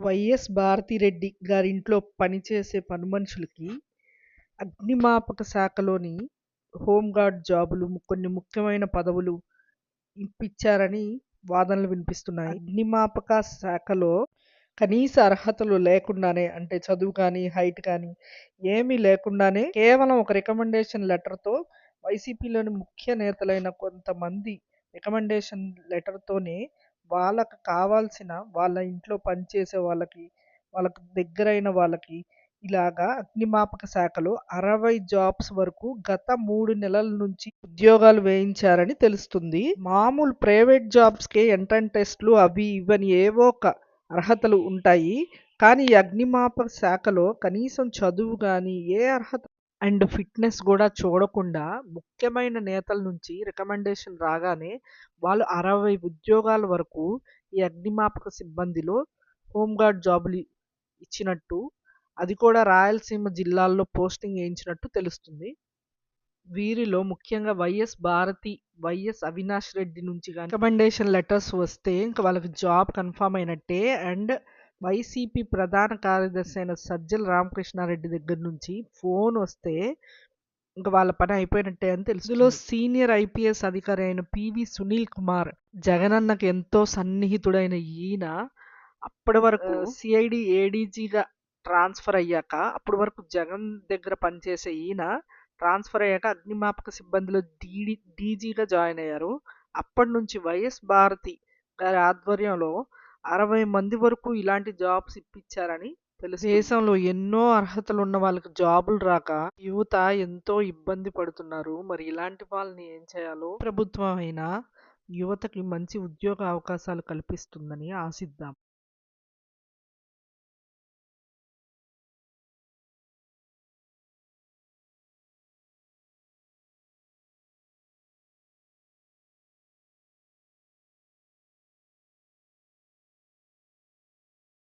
YS Bharathi Reddy గారింట్లో పనిచేసే పనిమనుషులకి అగ్నిమాపక శాఖలోని హోంగార్డ్ జాబులు కొన్ని ముఖ్యమైన పదవులు ఇప్పించారని వాదనలు వినిపిస్తున్నాయి. అగ్నిమాపక శాఖలో కనీస అర్హతలు లేకుండానే అంటే చదువు కానీ హైట్ కానీ ఏమీ లేకుండానే కేవలం ఒక రికమెండేషన్ లెటర్తో వైసీపీలోని ముఖ్య నేతలైన కొంతమంది రికమెండేషన్ లెటర్తోనే వాళ్ళకు కావాల్సిన వాళ్ళ ఇంట్లో పనిచేసే వాళ్ళకి వాళ్ళకు దగ్గరైన వాళ్ళకి ఇలాగా అగ్నిమాపక శాఖలో అరవై జాబ్స్ వరకు గత మూడు నెలల నుంచి ఉద్యోగాలు వేయించారని తెలుస్తుంది. మామూలు ప్రైవేట్ జాబ్స్కే ఎంట్రన్ టెస్ట్లు అవి ఇవని ఏవో ఒక అర్హతలు ఉంటాయి. కానీ అగ్నిమాపక శాఖలో కనీసం చదువు కానీ ఏ అర్హత అండ్ ఫిట్నెస్ కూడా చూడకుండా ముఖ్యమైన నేతల నుంచి రికమెండేషన్ రాగానే వాళ్ళు అరవై ఉద్యోగాల వరకు ఈ అగ్నిమాపక సిబ్బందిలో హోంగార్డ్ జాబులు ఇచ్చినట్టు అది కూడా రాయలసీమ జిల్లాల్లో పోస్టింగ్ వేయించినట్టు తెలుస్తుంది. వీరిలో ముఖ్యంగా వైఎస్ భారతి వైఎస్ అవినాష్ రెడ్డి నుంచి కానీ రికమెండేషన్ లెటర్స్ వస్తే ఇంకా వాళ్ళకి జాబ్ కన్ఫామ్ అయినట్టే అండ్ వైసీపీ ప్రధాన కార్యదర్శి అయిన సజ్జల రామకృష్ణారెడ్డి దగ్గర నుంచి ఫోన్ వస్తే ఇంకా వాళ్ళ పని అయిపోయినట్టే అని తెలుసు ఇందులో సీనియర్ ఐపీఎస్ అధికారి అయిన పివి సునీల్ కుమార్ జగనన్నకు ఎంతో సన్నిహితుడైన ఈయన అప్పటి వరకు సిఐడి ఏడీజీగా ట్రాన్స్ఫర్ అయ్యాక అప్పటి వరకు జగన్ దగ్గర పనిచేసే ఈయన ట్రాన్స్ఫర్ అయ్యాక అగ్నిమాపక సిబ్బందిలో డీడీ డీజీగా జాయిన్ అయ్యారు. అప్పటి నుంచి వైఎస్ భారతి గారి ఆధ్వర్యంలో అరవై మంది వరకు ఇలాంటి జాబ్స్ ఇప్పించారని తెలుసు దేశంలో ఎన్నో అర్హతలు ఉన్న వాళ్ళకి జాబులు రాక యువత ఎంతో ఇబ్బంది పడుతున్నారు. మరి ఇలాంటి వాళ్ళని ఏం చేయాలో ప్రభుత్వం అయినా యువతకి మంచి ఉద్యోగ అవకాశాలు కల్పిస్తుందని ఆశిద్దాం.